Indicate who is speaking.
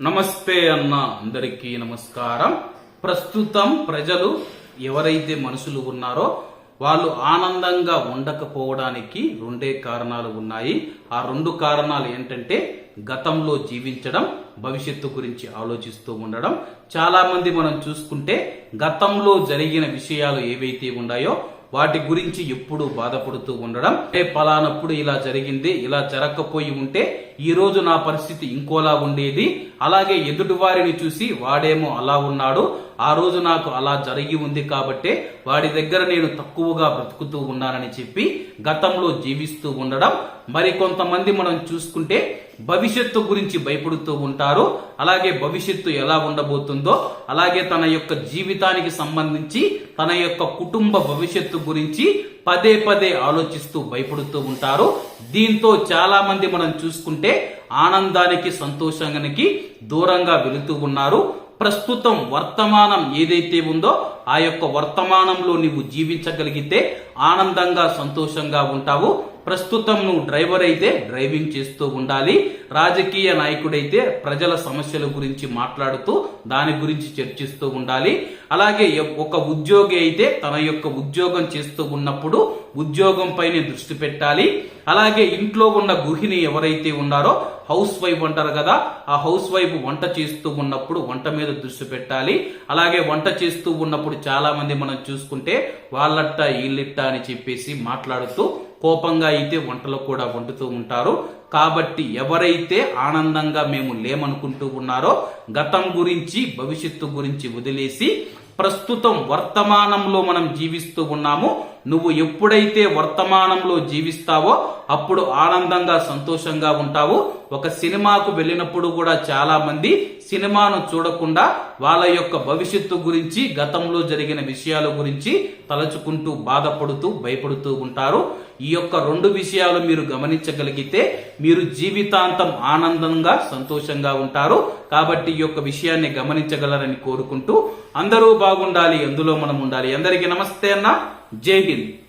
Speaker 1: నమస్తే అన్న అందరికీ నమస్కారం. ప్రస్తుతం ప్రజలు ఎవరైతే మనుషులు ఉన్నారో వాళ్ళు ఆనందంగా ఉండకపోవడానికి రెండే కారణాలు ఉన్నాయి. ఆ రెండు కారణాలు ఏంటంటే గతంలో జీవించడం భవిష్యత్తు గురించి ఆలోచిస్తూ ఉండడం. చాలా మంది మనం చూసుకుంటే గతంలో జరిగిన విషయాలు ఏవైతే ఉన్నాయో వాటి గురించి ఎప్పుడూ బాధపడుతూ ఉండడం ఏ పలానప్పుడు ఇలా జరిగింది ఇలా జరగకపోయి ఉంటే ఈ రోజు నా పరిస్థితి ఇంకోలా ఉండేది. అలాగే ఎదుటి వారిని చూసి వాడేమో అలా ఉన్నాడు ఆ రోజు నాకు అలా జరిగి ఉంది కాబట్టే వాడి దగ్గర నేను తక్కువగా బ్రతుకుతూ ఉన్నానని చెప్పి గతంలో జీవిస్తూ ఉండడం మరి కొంతమంది మనం చూసుకుంటే భవిష్యత్తు గురించి భయపడుతూ ఉంటారు. అలాగే భవిష్యత్తు ఎలా ఉండబోతుందో అలాగే తన యొక్క జీవితానికి సంబంధించి తన యొక్క కుటుంబ భవిష్యత్తు గురించి పదే పదే ఆలోచిస్తూ భయపడుతూ ఉంటారు. దీంతో చాలా మంది మనం చూసుకుంటే ఆనందానికి సంతోషానికి దూరంగా వెళుతూ ఉన్నారు. ప్రస్తుతం వర్తమానం ఏదైతే ఉందో ఆ యొక్క వర్తమానంలో నీవు జీవించగలిగితే ఆనందంగా సంతోషంగా ఉంటావు. ప్రస్తుతం నువ్వు డ్రైవర్ అయితే డ్రైవింగ్ చేస్తూ ఉండాలి. రాజకీయ నాయకుడైతే ప్రజల సమస్యల గురించి మాట్లాడుతూ దాని గురించి చర్చిస్తూ ఉండాలి. అలాగే ఒక ఉద్యోగి అయితే తన యొక్క ఉద్యోగం చేస్తూ ఉన్నప్పుడు ఉద్యోగం పైన దృష్టి పెట్టాలి. అలాగే ఇంట్లో ఉన్న గృహిణి ఎవరైతే ఉన్నారో హౌస్ వైఫ్ అంటారు కదా ఆ హౌస్ వైఫ్ వంట చేస్తూ ఉన్నప్పుడు వంట మీద దృష్టి పెట్టాలి. అలాగే వంట చేస్తూ ఉన్నప్పుడు చాలా మంది మనం చూసుకుంటే వాళ్ళట్ట వీళ్ళిట్ట అని చెప్పేసి మాట్లాడుతూ కోపంగా అయితే వంటలు కూడా వండుతూ ఉంటారు. కాబట్టి ఎవరైతే ఆనందంగా మేము లేమనుకుంటూ ఉన్నారో గతం గురించి భవిష్యత్తు గురించి వదిలేసి ప్రస్తుతం వర్తమానంలో మనం జీవిస్తూ ఉన్నాము నువ్వు ఎప్పుడైతే వర్తమానంలో జీవిస్తావో అప్పుడు ఆనందంగా సంతోషంగా ఉంటావు. ఒక సినిమాకు వెళ్ళినప్పుడు కూడా చాలా మంది సినిమాను చూడకుండా వాళ్ళ యొక్క భవిష్యత్తు గురించి గతంలో జరిగిన విషయాల గురించి తలచుకుంటూ బాధపడుతూ భయపడుతూ ఉంటారు. ఈ యొక్క రెండు విషయాలు మీరు గమనించగలిగితే మీరు జీవితాంతం ఆనందంగా సంతోషంగా ఉంటారు. కాబట్టి ఈ యొక్క విషయాన్ని గమనించగలరని కోరుకుంటూ అందరూ బాగుండాలి అందులో మనం ఉండాలి. అందరికీ నమస్తే అన్న. जय हिंद